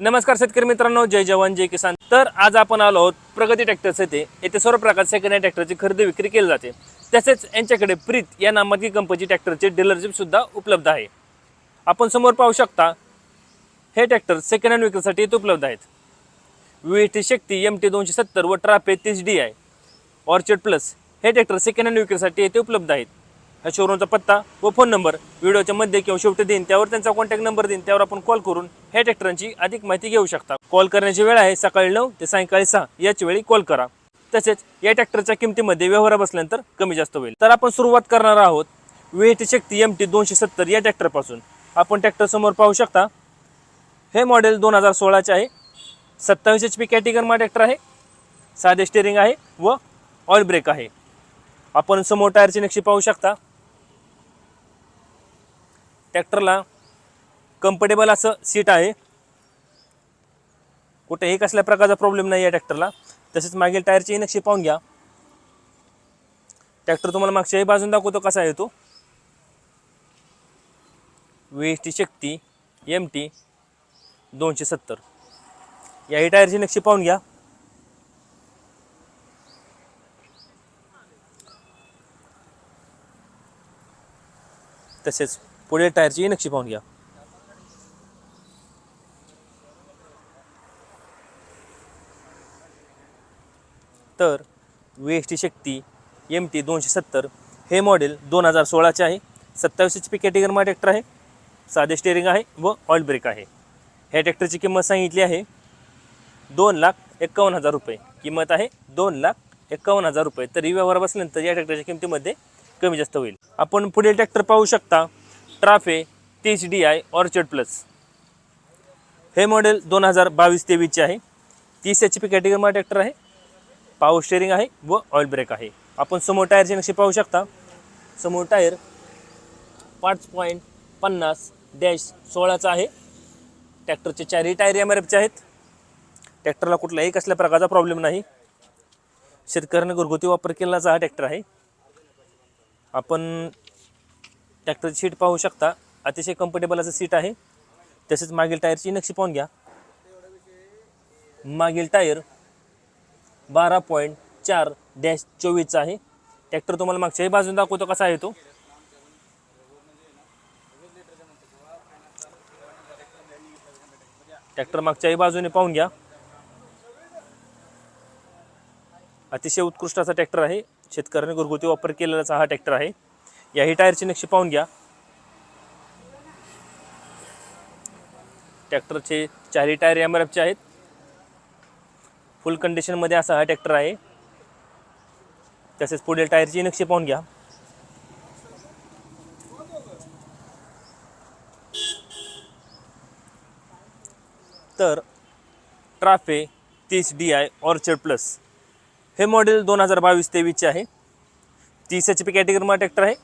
नमस्कार शेतकरी मित्रांनो जय जवान जय किसान. तर आज आपण आलो आहोत प्रगती ट्रॅक्टर्स येथे येथे सर्व प्रकारचे सेकंड हँड ट्रॅक्टरची खरेदी विक्री केली जाते. तसेच यांच्याकडे प्रीत या नामांकित कंपनीची ट्रॅक्टरचे डीलरशिप सुद्धा उपलब्ध आहे. आपण समोर पाहू शकता हे ट्रॅक्टर सेकंड हँड विक्रीसाठी इथे उपलब्ध आहेत. V T Shakti M T दोनशे सत्तर व ट्रापे तीस डी आय ऑर्चिड प्लस हे ट्रॅक्टर सेकंड हँड विक्रीसाठी येथे उपलब्ध आहेत. या शोरूमचा पत्ता व फोन नंबर व्हिडिओच्या मध्ये किंवा शेवटी देईन त्यावर त्यांचा कॉन्टॅक्ट नंबर देईन त्यावर आपण कॉल करून ह्या ट्रॅक्टरांची अधिक माहिती घेऊ शकता. कॉल करण्याची वेळ आहे सकाळी नऊ ते सायंकाळी सहा याच वेळी कॉल करा. तसेच या ट्रॅक्टरच्या किमतीमध्ये व्यवहार बसल्यानंतर कमी जास्त होईल. तर आपण सुरुवात करणार आहोत वेट शक्ती एम टी दोनशे सत्तर या ट्रॅक्टरपासून आपण ट्रॅक्टर समोर पाहू शकता हे मॉडेल दोन हजार सोळाचे आहे. सत्तावीस एच पी कॅटेगरमा ट्रॅक्टर आहे. साधे स्टेअरिंग आहे व ऑइल ब्रेक आहे. आपण समोर टायरची नक्षी पाहू शकता. ट्रॅक्टरला कम्फर्टेबल असं सीट आहे. कुठेही कसल्या प्रकारचा प्रॉब्लेम नाही आहे ट्रॅक्टरला. तसेच मागील टायरची नक्षी पाहून घ्या. ट्रॅक्टर तुम्हाला मागच्याही बाजून दाखवतो कसा आहे तो. वीस टी शक्ती एम टी दोनशे सत्तर. याही टायरची नक्षी पाहून घ्या. तसेच पुढे टायरची नक्षी पाहून घ्या. तर V S T Shakti M T दोनशे सत्तर हे मॉडेल दोन हजार सोळाचे आहे. सत्तावीस एच पी कॅटेगरीमा ट्रॅक्टर आहे. साधे स्टेअरिंग आहे व ऑइल ब्रेक आहे. ह्या ट्रॅक्टरची किंमत सांगितली आहे दोन लाख एकावन्न हजार रुपये. किंमत आहे दोन लाख एकावन्न हजार रुपये. तरी व्यवहार बसल्यानंतर या ट्रॅक्टरच्या किमतीमध्ये कमी जास्त होईल. आपण पुढील ट्रॅक्टर पाहू शकता. ट्राफे तीस डी आय ऑर्चर्ड प्लस हे मॉडेल दोन हजार बावीस तेवीसचे आहे. तीस एच पी कॅटेगरीमध्ये ट्रॅक्टर आहे. पावर स्टेअरिंग आहे व ऑइल ब्रेक आहे. आपण समोर टायरची नक्षी पाहू शकता. समोर टायर पाच पॉईंट पन्नास डॅश सोळाचा आहे. ट्रॅक्टरचे चारही टायर एम आर एफचे आहेत. ट्रॅक्टरला कुठलाही कसल्या प्रकारचा प्रॉब्लेम नाही. शेतकऱ्याने घरगुती वापर केलेलाचा हा ट्रॅक्टर आहे. आपण ट्रॅक्टरची सीट पाहू शकता. अतिशय कम्फर्टेबल असं सीट आहे. तसेच मागील टायरची नक्षी पाहून घ्या. मागील टायर बारा पॉईंट चार डॅश चोवीसचा आहे. ट्रॅक्टर तुम्हाला मागच्याही बाजून दाखवतो कसा आहे तो. ट्रॅक्टर मागच्याही बाजूने पाहून घ्या. अतिशय उत्कृष्ट असा ट्रॅक्टर आहे. शेतकऱ्याने घरगुती वापर केलेलाचा हा ट्रॅक्टर आहे. याही टायरची नक्षी पाहून घ्या. ट्रॅक्टरचे चारही टायर एम आर एफचे आहेत. फुल कंडिशनमध्ये असा हा ट्रॅक्टर आहे. तसेच पुढील टायरची नक्षी पाहून घ्या. तर ट्राफे तीस डी आय ऑर्चर्ड प्लस हे मॉडेल दोन हजार बावीस तेवीसचे आहे. तीस एच पी कॅटेगरीमध्ये ट्रॅक्टर आहे.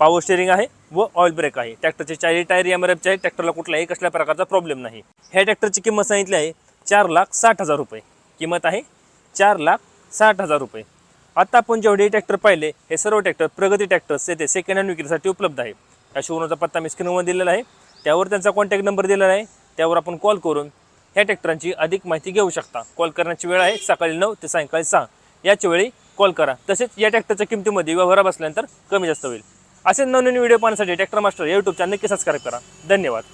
पॉवर स्टेअरिंग आहे व ऑइल ब्रेक आहे. ट्रॅक्टरचे चारही टायर एम आर एफचे आहे ट्रॅक्टरला कुठलाही कसल्या प्रकारचा प्रॉब्लेम नाही. ह्या ट्रॅक्टरची किंमत सांगितली आहे चार लाख साठ हजार रुपये. किंमत आहे चार लाख साठ हजार रुपये. आत्ता आपण जेवढे ट्रॅक्टर पाहिले हे सर्व ट्रॅक्टर प्रगती ट्रॅक्टर्स येथे सेकंड हँड विक्रीसाठी उपलब्ध आहे. या शोरूमचा पत्ता मी स्क्रीनवर दिलेला आहे. त्यावर त्यांचा कॉन्टॅक्ट नंबर दिलेला आहे. त्यावर आपण कॉल करून ह्या ट्रॅक्टरांची अधिक माहिती घेऊ शकता. कॉल करण्याची वेळ आहे सकाळी नऊ ते सायंकाळी सहा. याच वेळी कॉल करा. तसेच या ट्रॅक्टरच्या किमतीमध्ये व्यवहार बसल्यानंतर कमी जास्त होईल. असे नवनवीन व्हिडिओ पाहण्यासाठी ट्रॅक्टर मास्टर यूट्यूबच्या नक्की सबस्क्राईब करा. धन्यवाद.